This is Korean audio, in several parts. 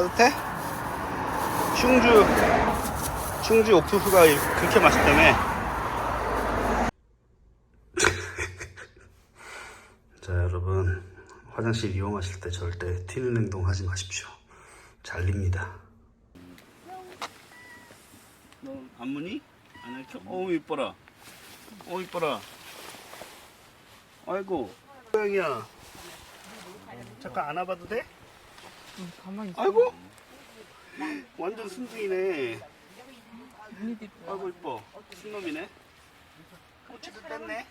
따뜻해? 충주 충주 옥수수가 그렇게 맛있다며 자 여러분 화장실 이용하실 때 절대 튀는 행동 하지 마십시오 잘립니다 너 안무니? 안 할켜? 어우 이뻐라 어 이뻐라 아이고 고양이야 잠깐 안아봐도 돼? 가만히 있어. 아이고! 완전 순둥이네. 눈이 들 아이고 이뻐. 순놈이네. 꼬치도 뗐네.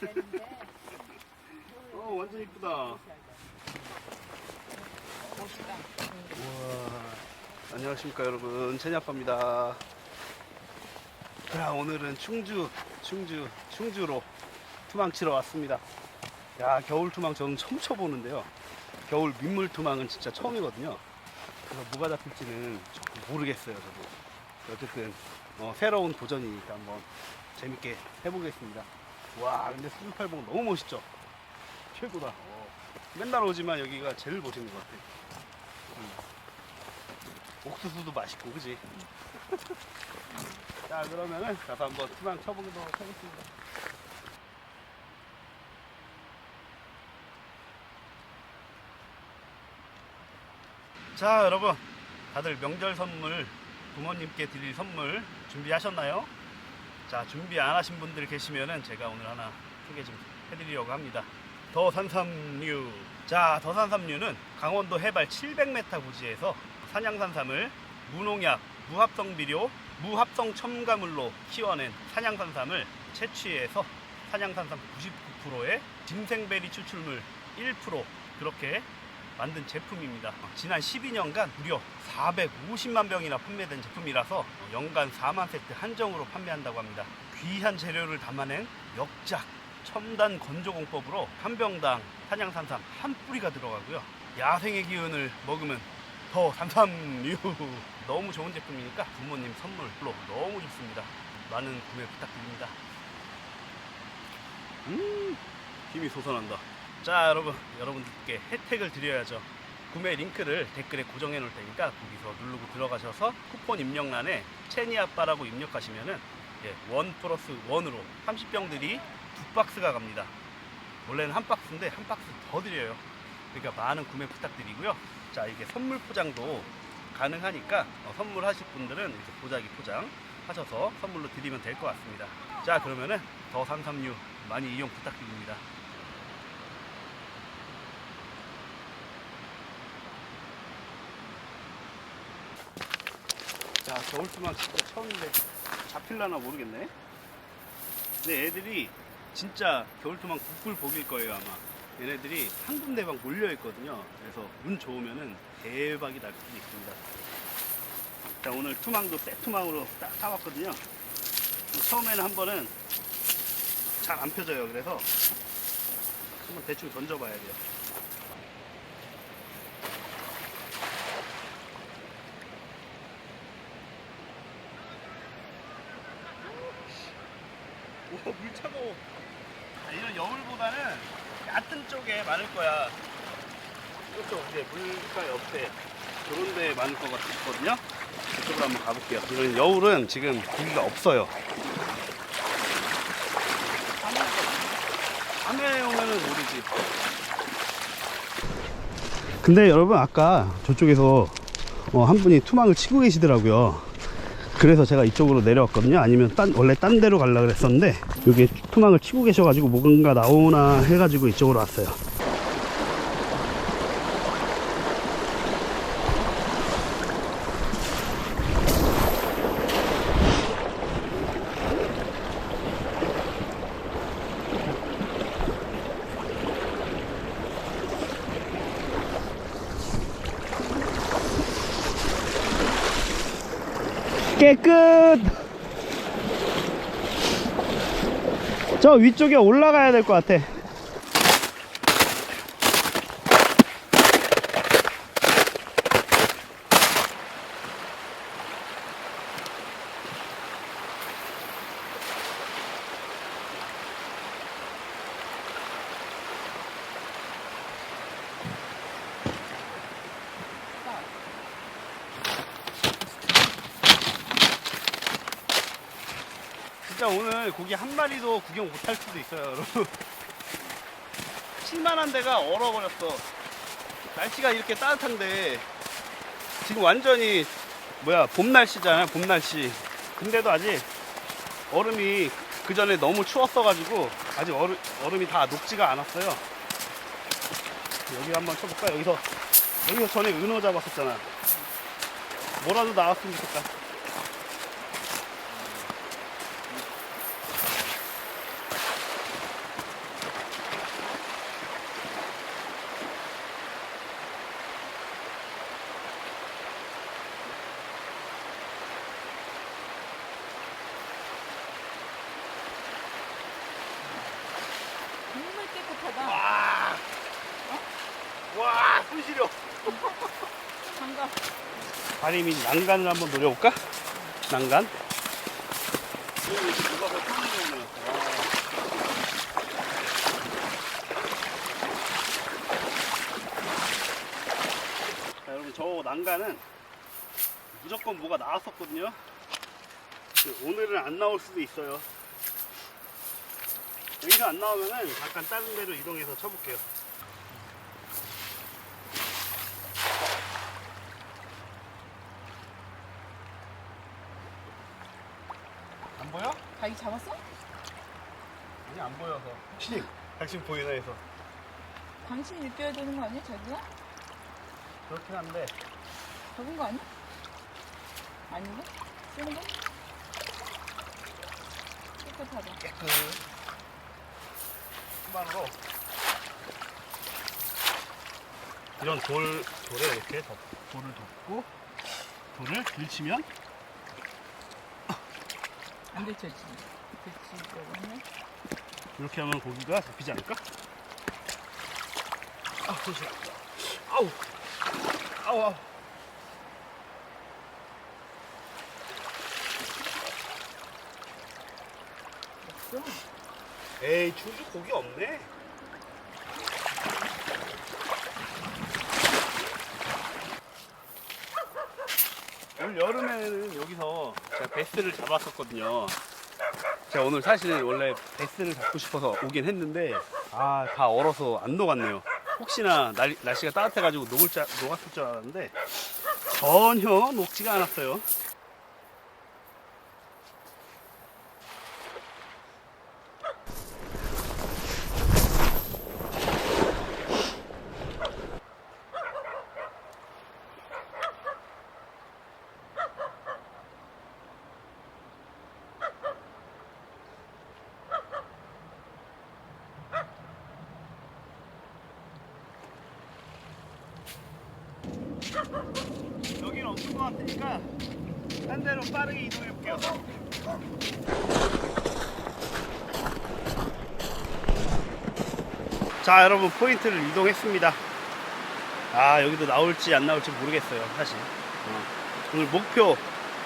어 완전 이쁘다. 우와. 안녕하십니까 여러분. 제니 아빠입니다. 자 오늘은 충주 충주 충주로 투망 치러 왔습니다. 야 겨울 투망 저는 처음 쳐보는데요 겨울 민물 투망은 진짜 처음이거든요. 그래서 뭐가 잡힐지는 조금 모르겠어요 저도. 어쨌든 어, 새로운 도전이니까 한번 재밌게 해보겠습니다. 와 근데 수중팔봉 너무 멋있죠? 최고다. 어, 맨날 오지만 여기가 제일 멋있는 것 같아 음. 옥수수도 맛있고 그지? 자 그러면은 가서 한번 투망 쳐보도록 하겠습니다 자 여러분. 다들 명절 선물 부모님께 드릴 선물 준비하셨나요? 자 준비 안 하신 분들 계시면은 제가 오늘 하나 소개 좀 해드리려고 합니다. 더산삼류. 자 더산삼류는 강원도 해발 700m 고지에서 산양산삼을 무농약 무합성 비료 무합성 첨가물로 키워낸 산양산삼을 채취해서 산양산삼 99%에 진생베리 추출물 1% 그렇게 만든 제품입니다. 지난 12년간 무려 450만 병이나 판매된 제품이라서 연간 4만 세트 한정으로 판매한다고 합니다. 귀한 재료를 담아낸 역작 첨단 건조 공법으로 한 병당 산양산삼 한 뿌리가 들어가고요. 야생의 기운을 먹으면 더 산삼류 너무 좋은 제품이니까 부모님 선물로 너무 좋습니다. 많은 구매 부탁드립니다. 음, 힘이 솟아난다. 자 여러분 여러분들께 혜택을 드려야죠. 구매 링크를 댓글에 고정해 놓을 테니까 거기서 누르고 들어가셔서 쿠폰 입력란에 체니 아빠라고 입력하시면은 예, 원 플러스 원으로 30병들이 두 박스가 갑니다. 원래는 한 박스인데 한 박스 더 드려요. 그러니까 많은 구매 부탁드리고요. 자 이게 선물 포장도 가능하니까 어, 선물하실 분들은 이렇게 보자기 포장 하셔서 선물로 드리면 될 것 같습니다. 자 그러면은 더 삼삼류 많이 이용 부탁드립니다 겨울투망 진짜 처음인데 잡힐라나 모르겠네. 근데 애들이 진짜 겨울투망 국불 복일 거예요, 아마. 얘네들이 한 군데 막 몰려 있거든요. 그래서 운 좋으면은 대박이 날 수도 있습니다. 자, 오늘 투망도 떼투망으로 딱 사왔거든요. 처음에는 한 번은 잘 안 펴져요. 그래서 한번 대충 던져봐야 돼요. 오, 물 차가워. 아, 이런 여울보다는 얕은 쪽에 많을 거야. 이쪽 이제 물가 옆에 그런 데 많을 것 같거든요. 이쪽으로 한번 가볼게요. 이런 여울은 지금 고기가 없어요. 밤에 오면은 모르지. 근데 여러분 아까 저쪽에서 어, 한 분이 투망을 치고 계시더라고요. 그래서 제가 이쪽으로 내려왔거든요. 아니면 딴, 원래 딴 데로 가려고 그랬었는데, 여기 투망을 치고 계셔가지고 뭔가 나오나 해가지고 이쪽으로 왔어요. 깨끗! 저 위쪽에 올라가야 될 것 같아. 진짜 오늘 고기 한 마리도 구경 못할 수도 있어요, 여러분. 칠만한 데가 얼어버렸어. 날씨가 이렇게 따뜻한데 지금 완전히 뭐야 봄 날씨잖아요, 봄 날씨. 근데도 아직 얼음이 그 전에 너무 추웠어가지고 아직 얼음, 얼음이 다 녹지가 않았어요. 여기 한번 쳐볼까? 여기서 여기서 전에 은어 잡았었잖아. 뭐라도 나왔으면 좋겠다. 정말 깨끗하다. 와, 와, 손 시려. 장갑. 다리미 난간을 한번 노려볼까? 난간. 자, 여러분 저 난간은 무조건 뭐가 나왔었거든요. 오늘은 안 나올 수도 있어요. 여기서 안 나오면은 잠깐 다른 데로 이동해서 쳐볼게요. 안 보여? 자기 잡았어? 아니 안 보여서 혹시 당신 보이나 해서 당신이 느껴야 되는 거 아니야, 자기가? 그렇긴 한데 잡은 거 아니야? 아닌가? 쓰는 거? 깨끗하다. 깨끗 수반으로 이런 돌 돌에 이렇게 덮, 돌을 덮고 돌을 들치면 안 데쳤지. 데치려고 했네. 이렇게 하면 고기가 잡히지 않을까? 아, 조심. 아우, 아우, 아우. 없어. 에이, 주주 고기 없네. 올 여름에는 여기서 제가 베스를 잡았었거든요. 제가 오늘 사실 원래 베스를 잡고 싶어서 오긴 했는데 아 다 얼어서 안 녹았네요. 혹시나 날, 날씨가 따뜻해가지고 녹을 줄, 녹았을 줄 알았는데 전혀 녹지가 않았어요. 여기는 없을 것 같으니까 딴 데로 빠르게 이동해 볼게요. 자, 여러분 포인트를 이동했습니다. 아, 여기도 나올지 안 나올지 모르겠어요, 사실. 어. 오늘 목표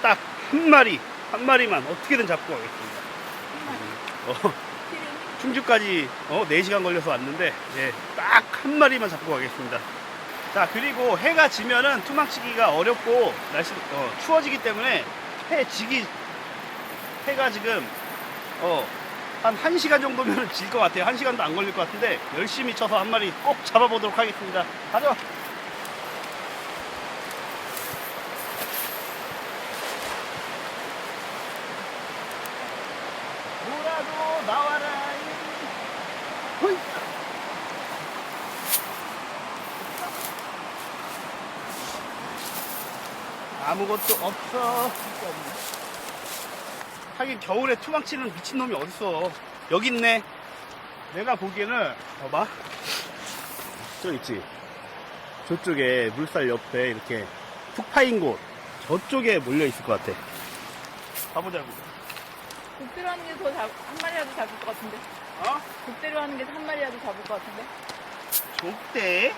딱 한 마리, 한 마리만 어떻게든 잡고 가겠습니다. 어? 충주까지 어, 4시간 걸려서 왔는데 예, 딱 한 마리만 잡고 가겠습니다. 자 그리고 해가 지면은 투망치기가 어렵고 날씨 어, 추워지기 때문에 해 지기 해가 지금 어, 한 1시간 정도면 질 것 같아요. 1시간도 안 걸릴 것 같은데 열심히 쳐서 한 마리 꼭 잡아보도록 하겠습니다. 가죠. 뭐라도 나와라. 호이. 아무것도 없어. 하긴 겨울에 투망치는 미친놈이 어딨어. 여기 있네. 내가 보기에는, 봐봐. 저 있지. 저쪽에 물살 옆에 이렇게 푹 파인 곳. 저쪽에 몰려 있을 것 같아. 가보자고. 독대로 하는 게 더 한 마리라도 잡을 것 같은데. 어? 독대로 하는 게 한 마리라도 잡을 것 같은데. 족대?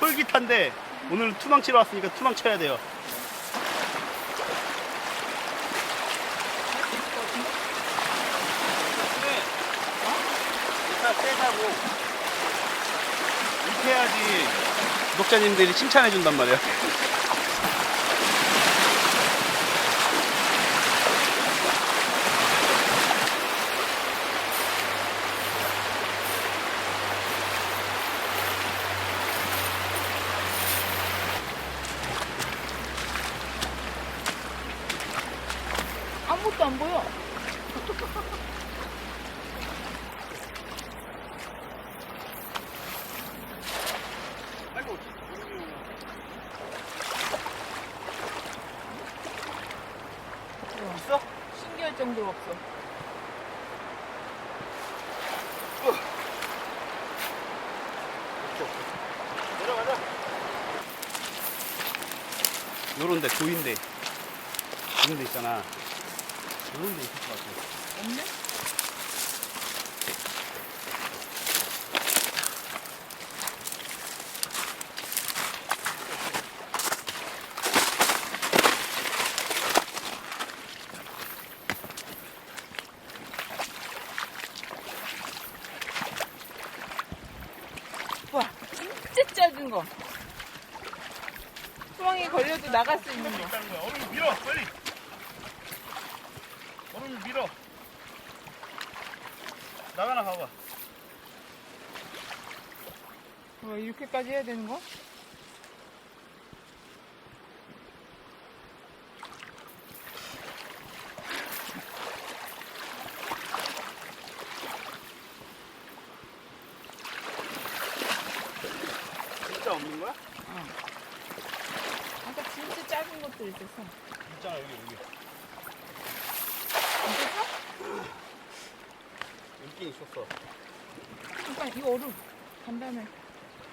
솔깃한데 오늘 투망치러 왔으니까 투망 쳐야 돼요. 네. 일단 세다고 이렇게 해야지 구독자님들이 칭찬해 준단 말이야. 있어? 신기할 정도로 없어. 내려가자. 요런데 고인데 이런 데 있잖아. 요런 데 있을 것 같아. 없네? 와, 진짜 작은 거. 수렁이 걸려도 나갈 수 있는 거. 있다는 거야. 얼음 밀어 빨리. 얼음 밀어. 나가나 봐봐. 와, 이렇게까지 해야 되는 거? 진짜 없는 거야? 아까 진짜 작은 것들 있었어. 있잖아 여기 여기. 있었어? 있긴 있었어. 잠깐, 이거 얼음. 간단해.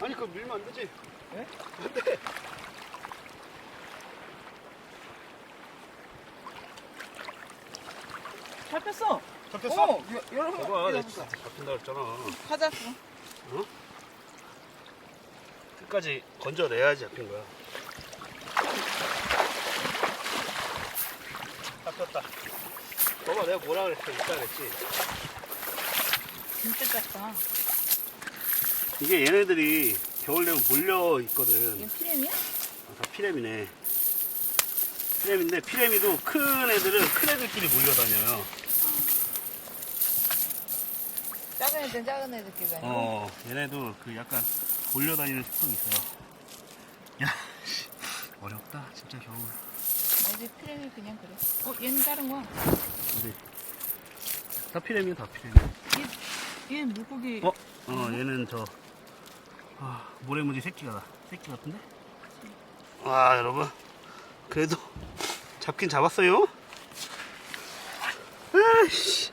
아니 그거 밀면 안 되지. 왜? 안 돼. 잡혔어. 잡혔어? 어, 여, 여러분. 봐봐, 내가. 진짜 잡힌다 그랬잖아. 찾았어. 끝까지 건져내야지 잡힌 거야. 잡혔다. 봐봐, 내가 뭐라 그랬어? 이따 그랬지. 진짜 작다. 이게 얘네들이 겨울 되면 몰려 있거든. 이거 피렘이야? 아, 다 피렘이네. 피렘인데 피렘이도 큰 애들은 큰 애들끼리 몰려 다녀요. 작은 애들 작은 애들끼리 다니고. 어, 얘네도 그 약간 몰려다니는 습성이 있어요. 야, 씨, 어렵다, 진짜 겨울. 나 이제 피렘이 그냥 그래. 어, 얘는 다른 거야. 근데 다 피렘이야, 다 피렘이야. 얘 물고기. 어, 어, 얘는 저 아, 모래무지 새끼가 새끼 같은데? 와, 여러분, 그래도 잡긴 잡았어요. 아이씨.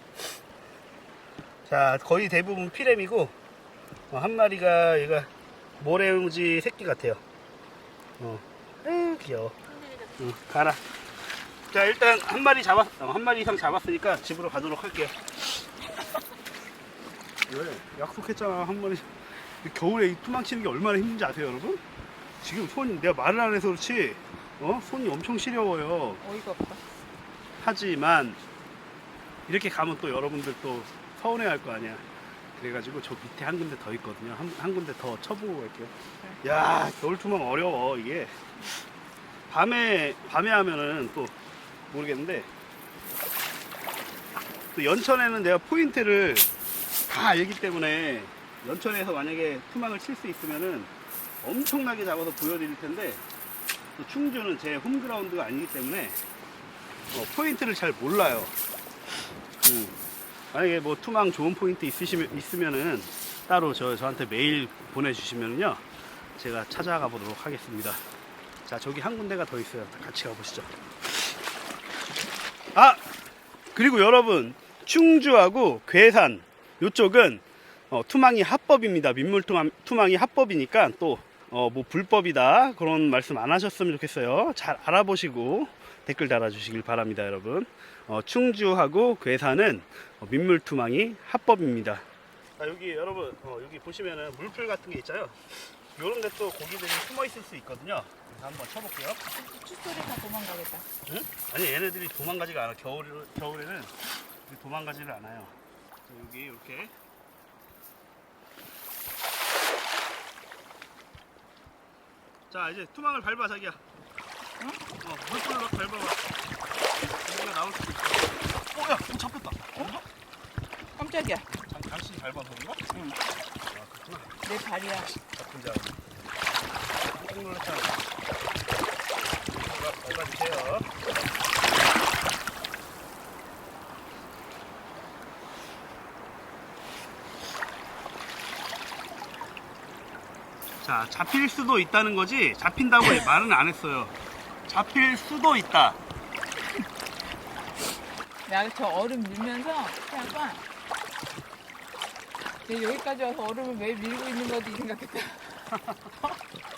자, 거의 대부분 피렘이고 어, 한 마리가 얘가 모래무지 새끼 같아요. 어, 에이, 귀여워. 응, 가라. 자, 일단 한 마리 잡았, 어, 한 마리 이상 잡았으니까 집으로 가도록 할게요. 왜? 약속했잖아 한 마리 겨울에 이 투망 치는 게 얼마나 힘든지 아세요 여러분? 지금 손 내가 말을 안 해서 그렇지 어? 손이 엄청 시려워요 어이가 없다. 하지만 이렇게 가면 또 여러분들 또 서운해 할 거 아니야 그래가지고 저 밑에 한 군데 더 있거든요 한, 한 군데 더 쳐보고 갈게요 야 겨울 투망 어려워 이게 밤에 밤에 하면은 또 모르겠는데 또 연천에는 내가 포인트를 다 알기 때문에 연천에서 만약에 투망을 칠 수 있으면은 엄청나게 잡아서 보여드릴 텐데 또 충주는 제 홈그라운드가 아니기 때문에 어, 포인트를 잘 몰라요. 음. 만약에 뭐 투망 좋은 포인트 있으시면 있으면은 따로 저 저한테 메일 보내주시면요 제가 찾아가 보도록 하겠습니다. 자 저기 한 군데가 더 있어요. 같이 가보시죠. 아 그리고 여러분 충주하고 괴산 이쪽은 어, 투망이 합법입니다. 민물 투망, 투망이 합법이니까 또 어, 뭐 불법이다 그런 말씀 안 하셨으면 좋겠어요. 잘 알아보시고 댓글 달아주시길 바랍니다, 여러분. 어, 충주하고 괴산은 어, 민물 투망이 합법입니다. 자, 여기 여러분 어, 여기 보시면은 물풀 같은 게 있잖아요. 이런 데 또 고기들이 숨어 있을 수 있거든요. 그래서 한번 쳐볼게요. 칫솔이 다 도망가겠다. 응? 아니 얘네들이 도망가지가 않아. 겨울 겨울에는 도망가지를 않아요. 자, 여기 이렇게 자 이제 투망을 밟아 자기야. 응? 어 물불로 밟아봐. 여기가 나올 수도 있어. 어야 어, 잡혔다. 어? 깜짝이야. 장, 당신이 밟아서 그런가? 응. 아 그렇구나. 내 발이야. 잡힌 줄 알았네. 깜짝 놀랐잖아. 밟아주세요. 자, 잡힐 수도 있다는 거지 잡힌다고 말은 안 했어요. 잡힐 수도 있다. 야, 저 얼음 밀면서 약간 여기까지 와서 얼음을 왜 밀고 있는 거지 생각했다.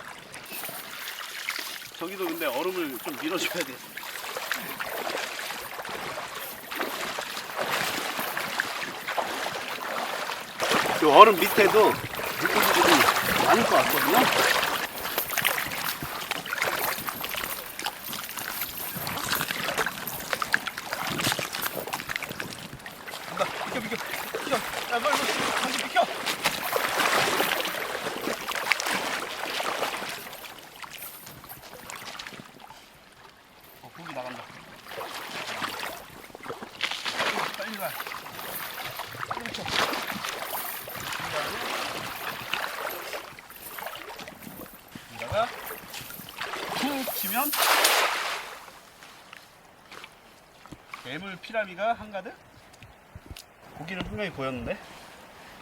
저기도 근데 얼음을 좀 밀어줘야 돼. 이 얼음 밑에도 물고기들이 많을 것 같거든요. 간다. 비켜, 비켜, 비켜. 야, 빨리, 빨리, 당신 비켜. 어, 고기 나간다. 빨리 가. 그렇죠. 여기다가 툭 치면 괴물 피라미가 한가득? 고기는 분명히 보였는데?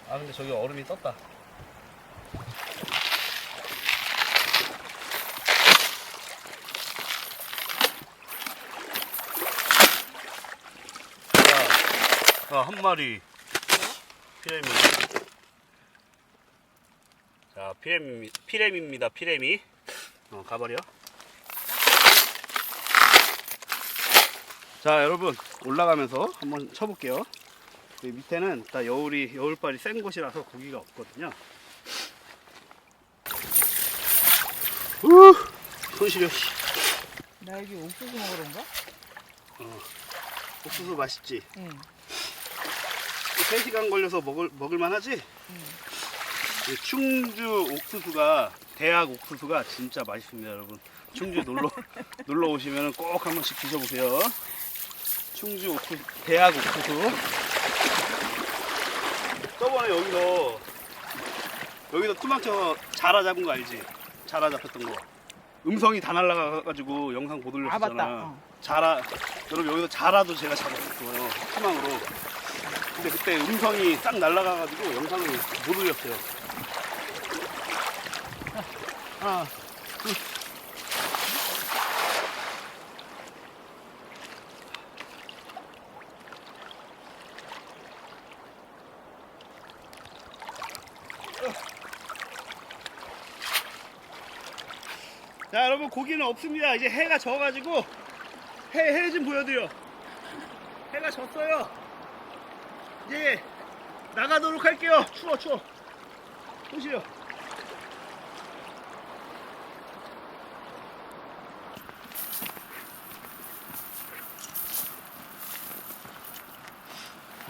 아 근데 저기 얼음이 떴다. 자, 아, 한 마리 피레미. 자, 피레미, 피레미입니다. 피레미. 어, 가버려. 자, 여러분 올라가면서 한번 쳐볼게요. 밑에는 다 여울이 여울발이 센 곳이라서 고기가 없거든요. 우, 손 시려. 씨. 나 여기 옥수수 먹으러 온가? 옥수수 맛있지? 응. 3시간 걸려서 먹을, 먹을만 하지? 응. 이 충주 옥수수가 대학 옥수수가 진짜 맛있습니다 여러분 충주 놀러 놀러 오시면 꼭 한 번씩 드셔보세요 충주 옥수수 대학 옥수수 저번에 여기서 여기서 투망쳐 자라 잡은 거 알지? 자라 잡혔던 거 음성이 다 날라가가지고 영상 못 올렸잖아 아, 맞다. 어. 자라 여러분 여기서 자라도 제가 잡았었어요 투망으로 근데 그때 음성이 싹 날라가가지고 영상을 못 올렸어요 하나, 자 여러분 고기는 없습니다. 이제 해가 져가지고 해 해 좀 보여드려. 해가 졌어요. 이제 나가도록 할게요. 추워 추워. 보시죠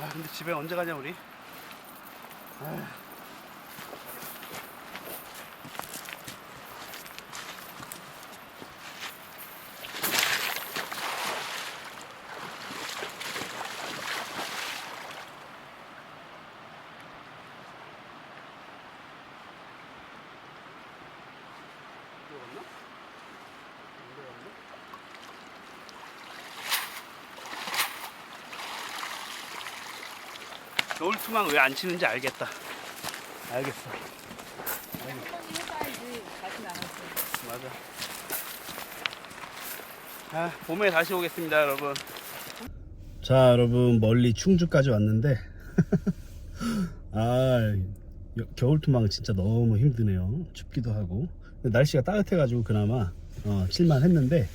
아 근데 집에 언제 가냐 우리? 아. 들어갔나? 안 들어갔나? 겨울 투망 왜 안 치는지 알겠다. 알겠어. 맞아. 아, 봄에 다시 오겠습니다, 여러분. 자, 여러분 멀리 충주까지 왔는데 아, 여- 겨울 투망은 진짜 너무 힘드네요. 춥기도 하고. 근데 날씨가 따뜻해가지고 그나마 어, 칠만 했는데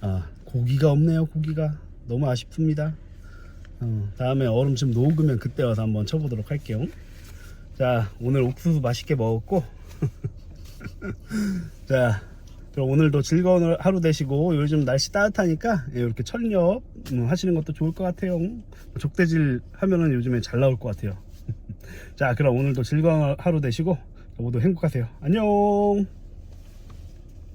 아, 고기가 없네요. 고기가 너무 아쉽습니다. 어, 다음에 얼음 좀 녹으면 그때 와서 한번 쳐보도록 할게요. 자, 오늘 옥수수 맛있게 먹었고 자, 그럼 오늘도 즐거운 하루 되시고 요즘 날씨 따뜻하니까 예, 이렇게 철렵 음, 하시는 것도 좋을 것 같아요. 족대질 하면은 요즘에 잘 나올 것 같아요. 자, 그럼 오늘도 즐거운 하루 되시고 모두 행복하세요. 안녕.